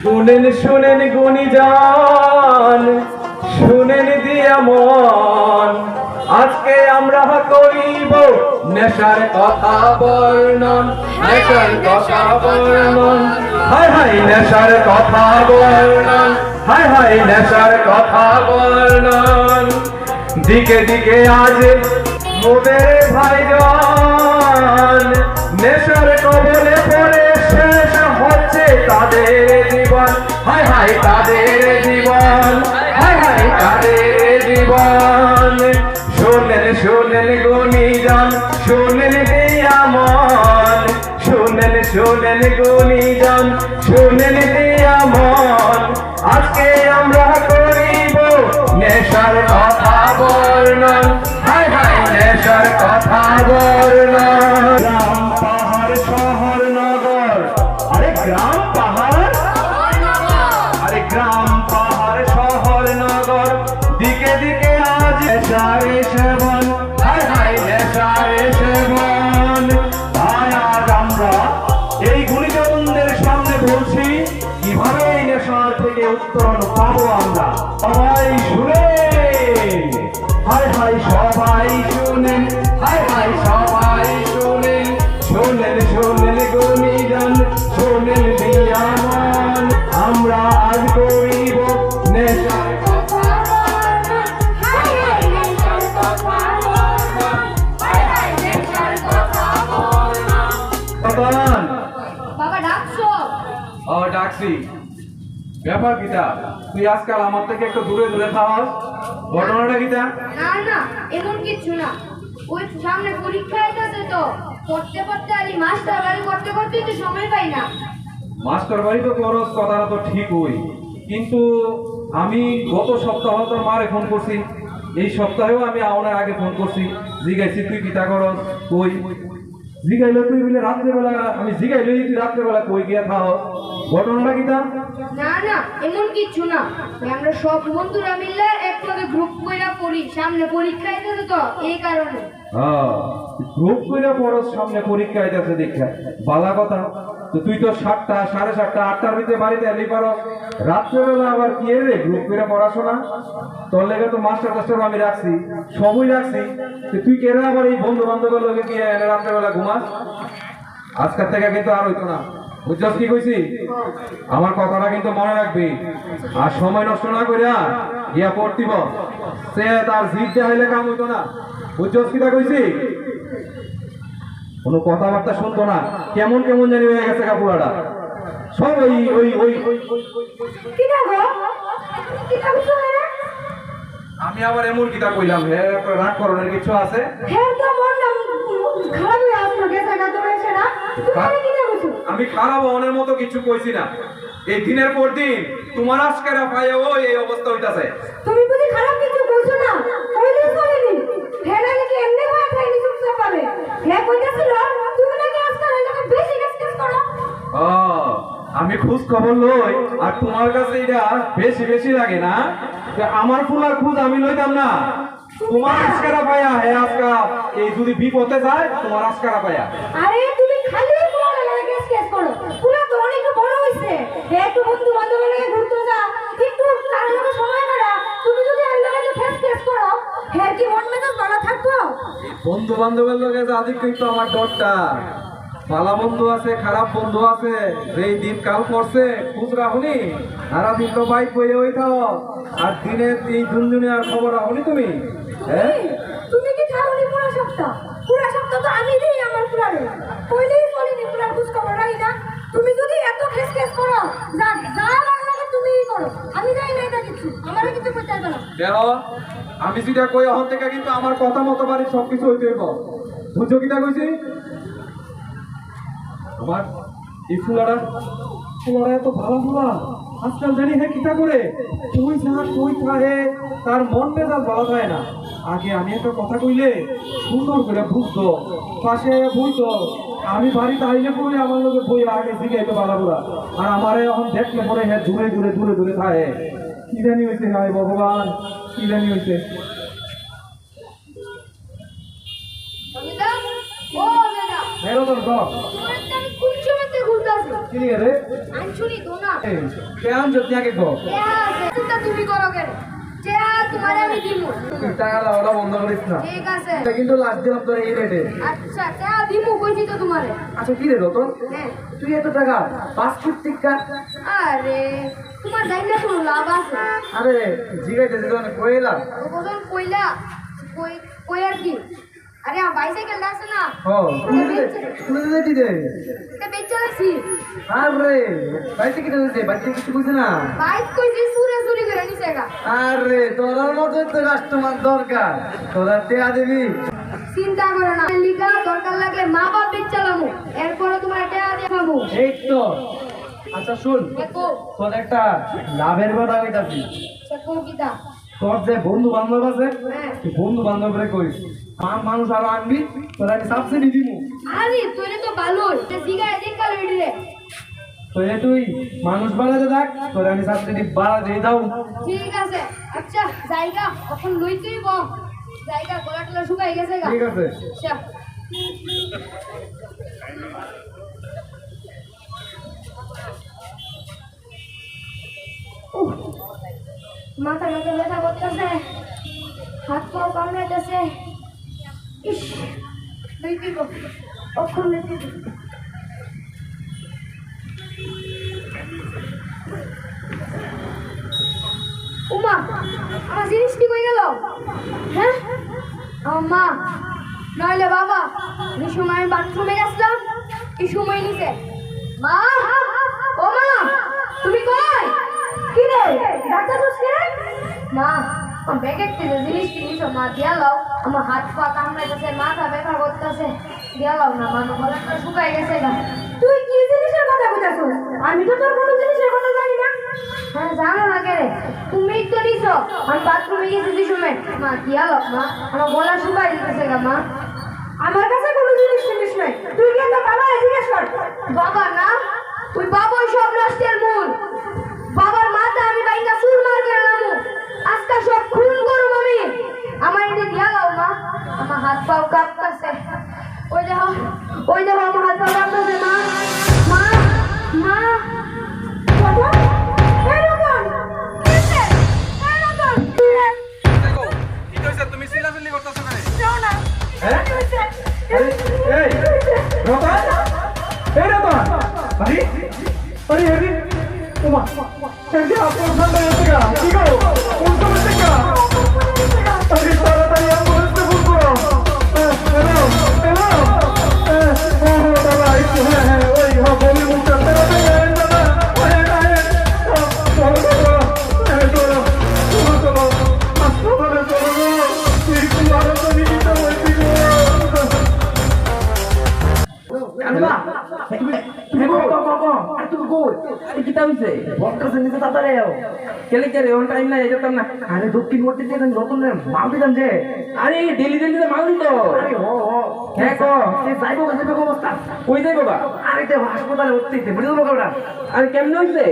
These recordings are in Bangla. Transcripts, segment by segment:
শুনেন শুনেন গুণীজন, শুনেন দিয়া মন। আজকে আমরা করিব নেশার কথা বর্ণন, নেশার কথা বর্ণন। হায় হাই নেশার কথা বর্ণন, হায় হাই নেশার কথা বর্ণন। দিকে দিকে আজ মোদের ভাইজান, নেশার কবলে পড়ে তাদের জীবন, হায় হায় তাদের জীবন, হায় হায় তাদের জীবন। শোনেন শোনেন শোনেন শোনেন শোনেন শোনেন আজকে আমরা করিব নেশার কথা বর্ণন, হায় হায় নেশার কথা বর্ণন। ডাকছি ব্যাপার কিটা তুই আজকাল আমার থেকে একটু দূরে দূরে থাকস ঘটনাটা কিটা না না এমন কিছু না। ওই সামনে পরীক্ষা আছে তো। পড়তে পড়তে আর মাস্টার বাড়ি করতে করতে তো সময় পাই না। মাস্টার বাড়ি তো খরচ কথাটা তো ঠিক হই কিন্তু আমি গত সপ্তাহ তোর মারে ফোন করছি। এই সপ্তাহেও আমি আওনার আগে ফোন করছি। জিগাইছি তুই কিতা করস? কই? জিগাইলো তুই বলে রাত্রেবেলা আমি জিগাইলো তুই রাত্রেবেলা কই গিয়া খাও ঘটনাটা কিতা না না এমন কিছু না। আমরা সব বন্ধুরা মিলে একসাথে গ্রুপ কইরা পড়ি সামনে পরীক্ষা আছে তো এই কারণে। হ্যাঁ গ্রুপ কইরা পড়ো সামনে পরীক্ষা আইতাছে দেখা। বালা কথা। তো তুই তো সাতটা, সাড়ে সাতটা, আটটার ভিতরে বাড়িতে এলি পারো। রাত্রেবেলা আবার কি রে গ্রুপ করে পড়াশোনা? তোর লেগে তো মাস্টার টাস্টার আমি রাখছি, সবই রাখছি। তো তুই কেরা আবার এই বন্ধু বান্ধবের লগে গিয়ে রাত্রেবেলা ঘুমাস? আজকের থেকে কিন্তু আর হইতো না। বুঝছস কি কইছি? আমার কথাটা কিন্তু মনে রাখবি। আর সময় নষ্ট না করিয়া গিয়া পড়তিব। সে তার জিদ দেয়া হইলে কাম হইতো না। বুঝছস কিটা কইছি? কোনো কথাবার্তা শুনতো না। কেমন কেমন জানি হয়ে গেছে কাপুরাটা সব ওই ওই ওই। কি কি আমি আবার এমন কিতা কইলাম হে রাগ করণের কিছু আছে? না না কি আমি খারাপ অনের মতো কিছু কইছি না। এই দিনের পর দিন তোমার আজকের পায়ে ওই এই অবস্থা হইতাছে। তুমি বুঝি খারাপ কিছু করছ না? কইলে চলেনি ফেরা নাকি এমনি ভাই খাইনি চুপচাপ পাবে? হে কইতাছিল আমি খোঁজ খবর লই আর তোমার কাছে এটা বেশি বেশি লাগে না? আমার ফুলার খোঁজ আমি লইতাম না। তোমার আজকারা পায়া হে আজকা এই যদি বিপদে যায় তোমার আজকারা পায়া। আরে তুমি খালি পুরো এলাকা কাজ কাজ করো। পুরো তো অনেক বড় হইছে। হে একটু বন্ধু বান্ধব লাগে ঘুরতে যা। একটু তার লগে সময় কাটা। তুমি যদি আর লগে ফেস ফেস করো হে কি মন মেজাজ ভালো থাকব? বন্ধু বান্ধবের লোকে আদিক কিন্তু আমার ডরটা। পালা বন্ধু আছে খারাপ বন্ধু আছে যেই দিন কাল পড়ছে খুঁজ রাখুনি সারা দিন তো বাইক বইয়ে ওই থাও আর দিনের এই দুনজনে আর খবর রাখুনি তুমি? হ্যাঁ? তুমি কি খাওনি পুরো সপ্তাহ? পুরো সপ্তাহ তো আমি দিই আমার পুরারে। কইলেই চলিনি পুরো খোঁজ খবর রাখি না। তুমি যদি এত খেস খেস করো যা যা লাগে তুমিই করো। আমি যাই না এটা কিছু। আমার কিছু করতে হবে না। দেখো আমি যেটা কই এখন থেকে কিন্তু আমার কথা মতো বাড়ি সবকিছু হইতে হইব। বুঝছ কিটা কইছি? আমার এই ফুলাটা ফুলাটা এত ভালো ফুলা। আজকাল জানি হ্যাঁ কিটা করে? কই যা থাকে তার মন মেজাজ ভালো থাকে না। আগে আমি একটা কথা কইলে সুন্দর করে বুঝতো পাশে আমি বাড়িতে আইলে পরে আমার লোকে বই আগে শিখাইতো ভালো বুড়া আর আমারে এখন দেখলে পরে হ্যাঁ দূরে দূরে দূরে দূরে থাকে কি জানি হয়েছে হায় ভগবান কি জানি হয়েছে মেরো তোর চিনি রে আনছুনি তো না কেমন যদি আগে গো চিন্তা তুমি করো কেন? চেয়া তোমারে আমি দিমু। টাকা লাওয়া বন্ধ করিস না। ঠিক আছে। এটা কিন্তু লাস্ট দিলাম তোর এই রেটে আচ্ছা চেয়া দিমু কইছি তো তোমারে। আচ্ছা কি রে রতন হ্যাঁ। তুই এত টাকা ফুট টিকা আরে তোমার যাই না কোনো লাভ আছে? আরে জিগাইতে যেন কইলাম ও কইলা কই কই আর কি? আরে আমার বাইসাইকেল আছে না। ও এটা বেচা আরে দিতে কিছু বাইক কইছি সুরে সুরি করে নিছে গা। আরে তোর মতো তো কাস্টমার দরকার। তোরা টেয়া দিবি। চিন্তা করো না দরকার লাগলে মা বাপ বেচালামু এরপরে তোমার এটা দেখাবো এই তো। আচ্ছা শুন দেখো। তোর একটা লাভের কথা কইতাছি। তোর যে বন্ধু বান্ধব আছে হ্যাঁ। বন্ধু বান্ধবরে কইস। মা মানুষ আরও আনবি তোরা আমি সাবসিডি দিমু আরে তোরে তো ভালোই। এটা জিগায় দেখ কাল রে তো এ তুই মানুষ বাড়াতে থাক তোরা আমি সাবসিডি বাড়া দিয়ে দাও। ঠিক আছে। আচ্ছা জায়গা এখন লইতেই ব। জায়গা গলা টলা শুকাই গেছে গা। ঠিক আছে। আচ্ছা। মাথা মাথা ব্যথা করতেছে। হাত পাও কামড়াইতেছে। ইস জিনিস কি কই গেল? হ্যাঁ? মা, নইলে বাবা, এই সময় আমি বাথরুমে গেছিলাম, এই সময় নিছে মা, ও মা, তুমি কই? কি রে, ডাক্তার মা, আমার ব্যাগের থেকে জিনিস কিনিস মা, দিয়া আমার হাত পা কামড়াইতেছে মাথা ব্যথা করতেছে। লাও না মা গলাটা শুকাই গেছে গা। তুই কি জিনিসের কথা কইতাছিস? আমি তো তোর কোনো জিনিসের কথা জানি না। হ্যাঁ জানো না কে রে? তুমি তো নিছো আমি বাথরুমে গেছি দুই সময়। মা দিয়া লাও মা? আমার গলা শুকাই দিতেছে গা মা। আমার কাছে কোনো জিনিস জিনিস নাই। তুই কি তো বাবা জিজ্ঞেস কর। বাবা না? তুই বাবাই সব নষ্টের মূল। বাবার মাথা আমি বাইকা সুর মার করে নামু আজকে সব খুন করুম আমি। আমার এটা দিয়া দাও মা। আমার হাত পাও কাঁপতেছে। ওই দেখো ওই দেখো, আমার হাত পাও কাঁপতেছে, মা। মা মা। সে নিতে কেলে কে রে টাইম নাই যেতাম না। আরে দক্ষিণ দিয়ে নতুন মাল দিতাম যে। আরে ডেলি ডেলি মাল দিত। আরে ও ও। হ্যাঁ কো সে যাইবো কাছে কো অবস্থা। কই যাইবো বা আরে তে হাসপাতালে ভর্তি তে বুঝলো না কাউরা আরে কেমনে হইছে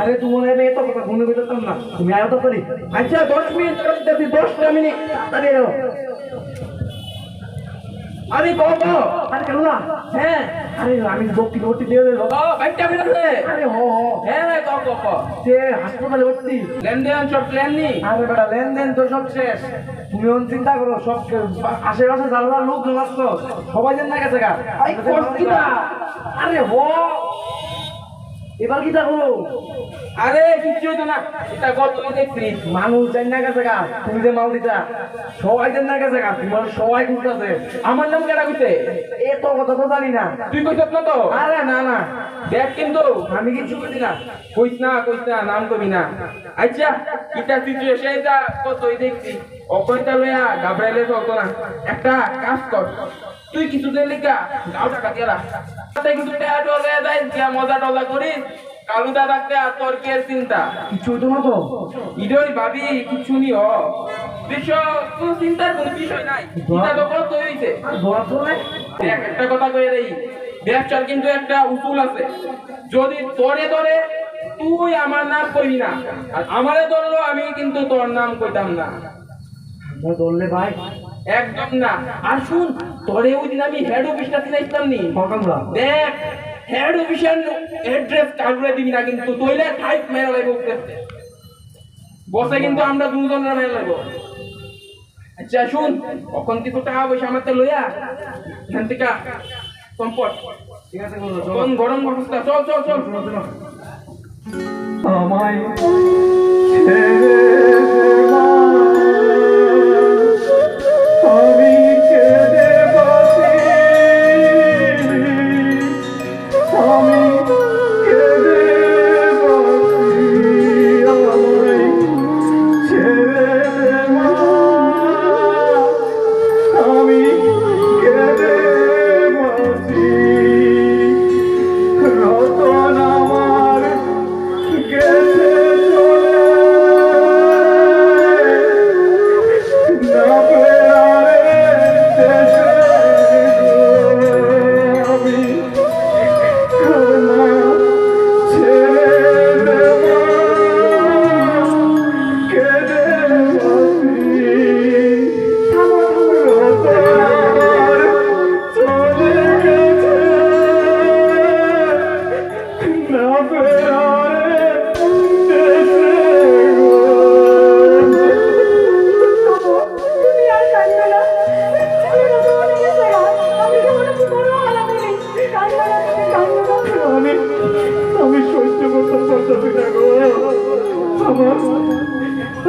আরে তোমার এনে এত কথা করতাম না। তুমি আয় তো করি। আচ্ছা 10 মিনিট করতে 10 মিনিট। তাড়াতাড়ি আরে বাবা আরে কেন না হ্যাঁ আরে আমি দক্ষিণ ভর্তি দিয়ে দেবো। বাইকটা আমি রাখলে আরে হো হো। হ্যাঁ রে কও কও সে হাসপাতালে ভর্তি। লেনদেন সব প্ল্যান নি? আরে বেটা লেনদেন তো সব শেষ। তুমি অন চিন্তা করো সব আশেপাশে যারা যারা লোক আসতো সবাই জানা কাছে গেছে গা। আরে হো। এবার কি করো আরে কিচ্ছু হইতো না। এটা গত দেখছি? মানুষ জান না গেছে গা। তুমি যে মাল দিতা সবাই জান না গেছে গা। তোমার সবাই খুঁজতেছে। আমার নাম কেডা কইছে? এত কথা তো জানি না। তুই কইছ না তো? আরে না না। দেখ কিন্তু। আমি কিছু করি না। কইস না কইস না নাম কবি না। আচ্ছা এটা সিচুয়েশন এটা কতই দেখছি। অকইতা লয়া গাবরাইলে চলতো না। একটা কাজ কর। তুই কিছুদিন লিখা গাও টাকা দিয়া রাখ তাতে কিছু টাকা টলে যাই দিয়া মজা টজা করিস কালুদা থাকতে আর তোর কে চিন্তা? কিছু হতো না ইডই ভাবি কিছু নি হ। বিষয় তুই চিন্তার কোনো বিষয় নাই। চিন্তা তো কত হইছে। আর ধরা তো নাই। দেখ একটা কথা কই ব্যবসার কিন্তু একটা উসুল আছে। যদি তোরে ধরে তুই আমার নাম কইবি না। আর আমারে ধরলো আমি কিন্তু তোর নাম কইতাম না। ধরলে ভাই। একদম না। আর শুন তোরে ওই দিন আমি হেড অফিসটা চিনাইতাম নি। সকালবেলা দেখ হেড অফিসার এড্রেস কাউরে দিবি না কিন্তু তৈলে টাইপ মেরে লাগবো বসে কিন্তু আমরা দুজনের মেরে লাগবো আচ্ছা শুন কখন কিছু টাকা পয়সা আমার তো লইয়া এখান থেকে সম্পদ ঠিক আছে কোন গরম অবস্থা? চল চল চল। আমায় ছেড়ে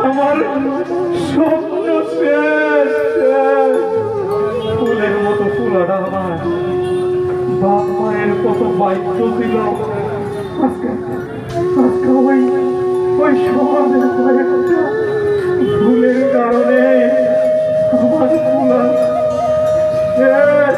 আমার আমার স্বপ্ন মতো ফুলাটা আমার বাপ মায়ের কত বাধ্য ছিল আজকে ওই ওই সমাজের কয়েকটা কারণে আমার ফুলা শেষ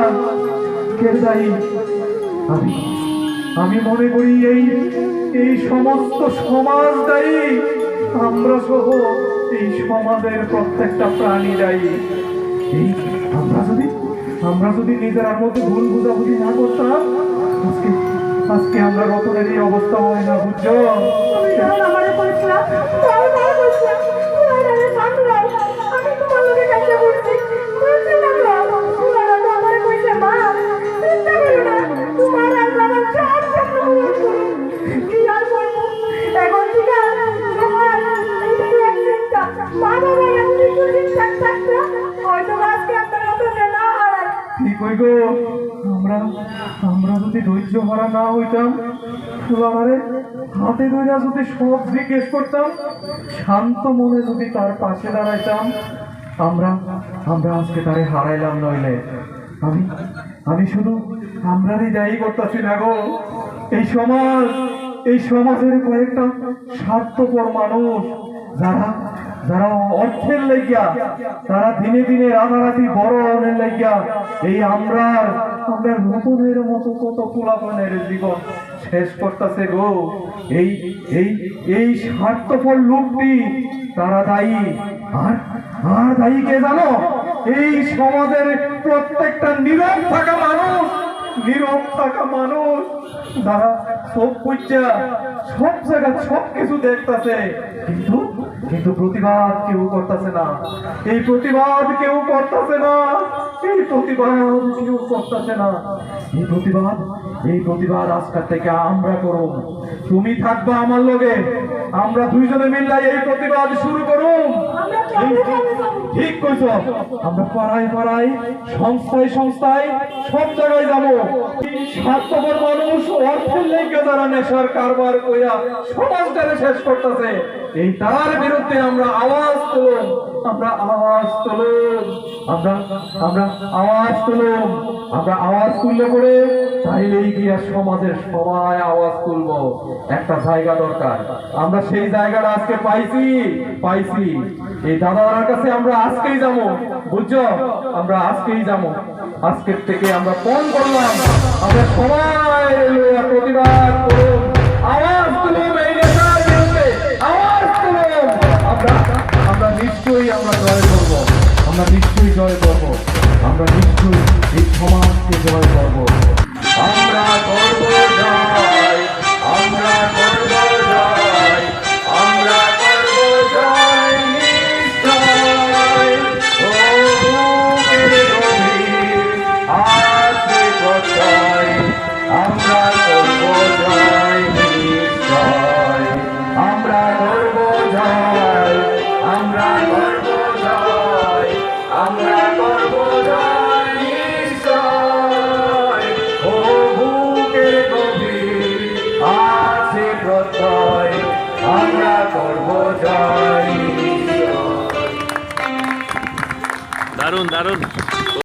কে দায়ী আমি আমি মনে করি এই এই সমস্ত সমাজ দায়ী আমরা সহ এই সমাজের প্রত্যেকটা প্রাণী দায়ী। আমরা যদি আমরা যদি নিজের মধ্যে ভুল বুঝাবুঝি না করতাম, আজকে আজকে আমরা রতনের এই অবস্থা হয় না, বুঝছ? হারা না হইতাম, শুধু আমারে হাতে ধরে যদি সব জিজ্ঞেস করতাম, শান্ত মনে যদি তার পাশে দাঁড়াইতাম, আমরা আমরা আজকে তারে হারাইলাম নইলে। আমি আমি শুধু আমরারই দায়ী করতেছি না গো। এই সমাজ, এই সমাজের কয়েকটা স্বার্থপর মানুষ, যারা যারা অর্থের লেগিয়া, তারা দিনে দিনে রাতারাতি বড় অনের লেগিয়া, এই আমরা আমরা নতুনের মতো কত পোলাপানের জীবন শেষ করতেছে গো। এই এই এই স্বার্থপর লোকটি, তারা দায়ী। আর আর দায়ী কে জানো? এই সমাজের প্রত্যেকটা নীরব থাকা মানুষ, নীরব থাকা মানুষ, যারা সব বুঝা সব জায়গা সব কিছু দেখতাছে, কিন্তু কিন্তু প্রতিবাদ কেউ করতেছে না। এই প্রতিবাদ কেউ করতেছে না। এই প্রতিবাদ কেউ করতেছে না। এই প্রতিবাদ এই প্রতিবাদ আজকাল থেকে আমরা তুমি থাকবা আমার লগে। আমরা দুইজনে মিললাই এই প্রতিবাদ শুরু যাব? ঠিক কইছ। আমরা পাড়ায় পাড়ায় সংস্থায় সংস্থায় সব জায়গায় যাব। স্বার্থপর মানুষ অর্থের লেগে যারা নেশার কারবার কইরা সমাজটাকে শেষ করতেছে এই তার বিরুদ্ধে আমরা আওয়াজ তুলুন। আমরা আওয়াজ তুলুন। আমরা আমরা আওয়াজ তুলুন। আমরা আওয়াজ তুললে করে তাইলেই গিয়া সমাজের সবাই আওয়াজ তুলব? একটা জায়গা দরকার। আমরা সেই জায়গাটা আজকে পাইছি পাইছি। এই দাদার কাছে আমরা আজকেই যাব। বুঝছ? আমরা আজকেই যাব। আজকের থেকে আমরা ফোন করলাম। আমরা সবাই প্রতিবাদ আমরা নিশ্চয়ই জয় করব। আমরা নিশ্চয়ই এই সমাজকে জয় করব। আমরা